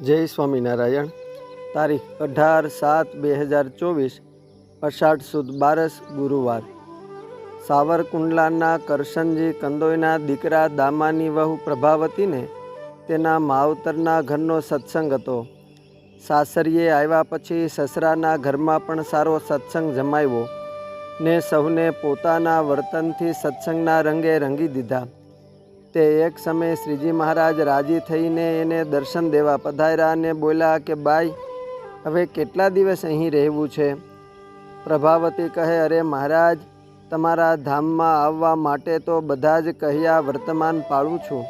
જય સ્વામિનારાયણ. તારીખ અઢાર સાત બે હજાર ચોવીસ, અષાઢ સુદ બારસ, ગુરુવાર. સાવરકુંડલાના કરશનજી કંદોઈના દીકરા દામાની વહુ પ્રભાવતીને તેના માવતરના ઘરનો સત્સંગ હતો. સાસરીએ આવ્યા પછી સસરાના ઘરમાં પણ સારો સત્સંગ જમાવ્યો ને સૌને પોતાના વર્તનથી સત્સંગના રંગે રંગી દીધા. તે એક સમયે શ્રીજી મહારાજ રાજી થઈને એને દર્શન દેવા પધાર્યા અને બોલ્યા કે, બાઈ, હવે કેટલા દિવસ અહીં રહેવું છે? પ્રભાવતી કહે, અરે મહારાજ, તમારા ધામમાં આવવા માટે તો બધા જ કહ્યા વર્તમાન પાળું છું.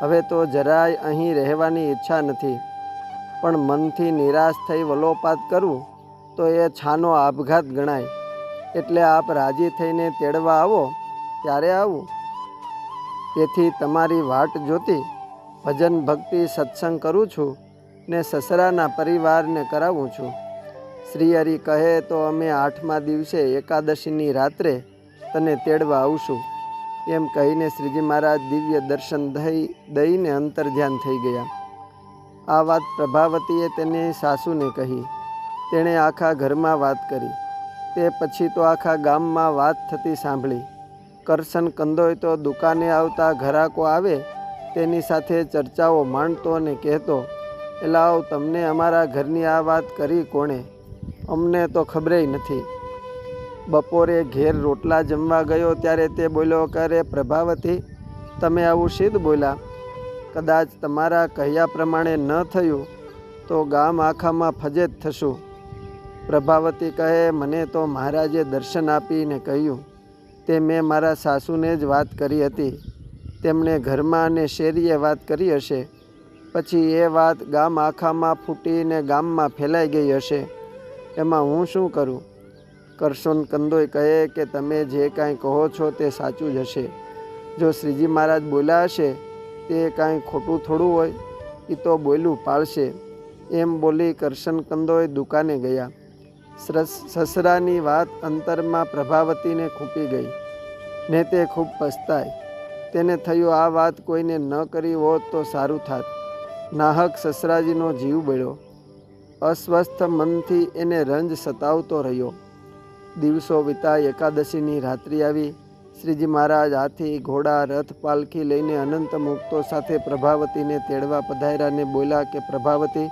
હવે તો જરાય અહીં રહેવાની ઈચ્છા નથી. પણ મનથી નિરાશ થઈ વલોપાત કરવું તો એ છાનો આપઘાત ગણાય. એટલે આપ રાજી થઈને તેડવા આવો, ત્યારે આવું. તેથી તમારી વાટ જોતી ભજન ભક્તિ સત્સંગ કરું છું ને સસરાના પરિવારને કરાવું છું. શ્રી હરિ કહે તો અમે આઠમા દિવસે એકાદશીની રાત્રે તને તેડવા આવશું. એમ કહીને શ્રીજી મહારાજ દિવ્ય દર્શન દઈ દઈને અંતર ધ્યાન થઈ ગયા. આ વાત પ્રભાવતીએ તેની સાસુને કહી. તેણે આખા ઘરમાં વાત કરી. તે પછી તો આખા ગામમાં વાત થતી સાંભળી. કરશન કંદોય તો દુકાને આવતા ઘરાકો આવે, તેની સાથે ચર્ચાઓ માંડતો અને કહેતો, એલાવ, તમને અમારા ઘરની આ વાત કરી કોણે? અમને તો ખબરેય નથી. બપોરે ઘેર રોટલા જમવા ગયો ત્યારે તે બોલ્યો કરે પ્રભાવતી? તમે આવું સિદ્ધ બોલ્યા? કદાચ તમારા કહ્યા પ્રમાણે ન થયું, તો ગામ આખામાં ફજેત થશું. પ્રભાવતી કહે, મને તો મહારાજે દર્શન આપીને કહ્યું. તે મેં મારા સાસુને જ વાત કરી હતી. તેમણે ઘરમાં અને શેરીએ વાત કરી હશે. પછી એ વાત ગામ આખામાં ફૂટીને ગામમાં ફેલાઈ ગઈ હશે. એમાં હું શું કરું? કરશોન કંદોય કહે કે તમે જે કાંઈ કહો છો તે સાચું જ હશે. જો શ્રીજી મહારાજ બોલ્યા હશે, તે કાંઈ ખોટું થોડું હોય એ તો બોલ્યું પાળશે. એમ બોલી કરશન કંદોય દુકાને ગયા. સસરાની વાત અંતરમાં પ્રભાવતીને ખૂંપી ગઈ ને તે ખૂબ પસ્તાય. તેને થયું આ વાત કોઈને ન કરી હોત તો સારું થાત. નાહક સસરાજીનો જીવ બળ્યો. અસ્વસ્થ મનથી એને રંજ સતાવતો રહ્યો. દિવસો વિતા એકાદશીની રાત્રિ આવી. શ્રીજી મહારાજ હાથી, ઘોડા, રથ પાલખી લઈને અનંત મુક્તો સાથે પ્રભાવતીને તેડવા પધાર્યા બોલ્યા કે, પ્રભાવતી,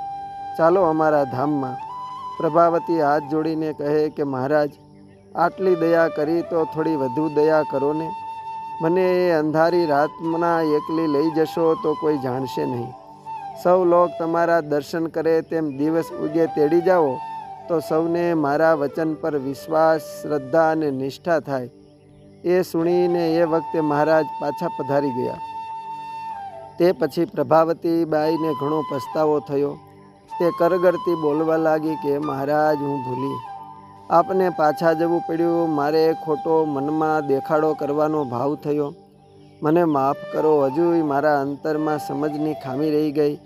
ચાલો અમારા ધામમાં પ્રભાવતી હાથ જોડીને કહે કે, મહારાજ, આટલી દયા કરી તો થોડી વધુ દયા કરો ને. મને એ અંધારી રાતના એકલી લઈ જશો તો કોઈ જાણશે નહીં. સૌ લોક તમારા દર્શન કરે તેમ દિવસ ઉગે તેડી જાઓ, તો સૌને મારા વચન પર વિશ્વાસ, શ્રદ્ધા અને નિષ્ઠા થાય. એ સુણીને એ વખતે મહારાજ પાછા પધારી ગયા. તે પછી પ્રભાવતી બાઈને ઘણો પસ્તાવો થયો. તે કરગરતી બોલવા લાગી કે, મહારાજ, હું ભૂલી. આપને પાછા જવું પડ્યું. મારે ખોટો મનમાં દેખાડો કરવાનો ભાવ થયો. મને માફ કરો. હજુય મારા અંતરમાં સમજની ખામી રહી ગઈ.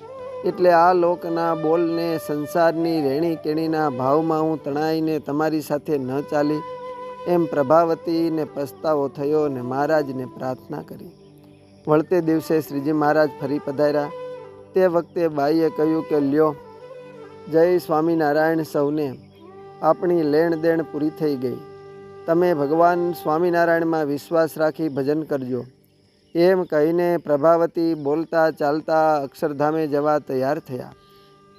એટલે આ લોકના બોલને સંસારની રેણી કેણીના ભાવમાં હું તણાઈને તમારી સાથે ન ચાલી. એમ પ્રભાવતીને પસ્તાવો થયો અને મહારાજને પ્રાર્થના કરી. વળતે દિવસે શ્રીજી મહારાજ ફરી પધાર્યા. તે વખતે બાઈએ કહ્યું કે, લ્યો જય સ્વામિનારાયણ સૌને. આપણી લેણ દેણ પૂરી થઈ ગઈ. તમે ભગવાન સ્વામિનારાયણમાં વિશ્વાસ રાખી ભજન કરજો. એમ કહીને પ્રભાવતી બોલતા ચાલતા અક્ષરધામે જવા તૈયાર થયા.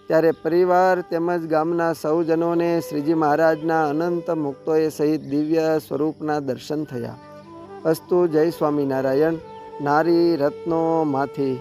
ત્યારે પરિવાર તેમજ ગામના સૌજનોને શ્રીજી મહારાજના અનંત મુક્તોએ સહિત દિવ્ય સ્વરૂપના દર્શન થયા. અસ્તુ જય સ્વામિનારાયણ. નારી રત્નોમાંથી.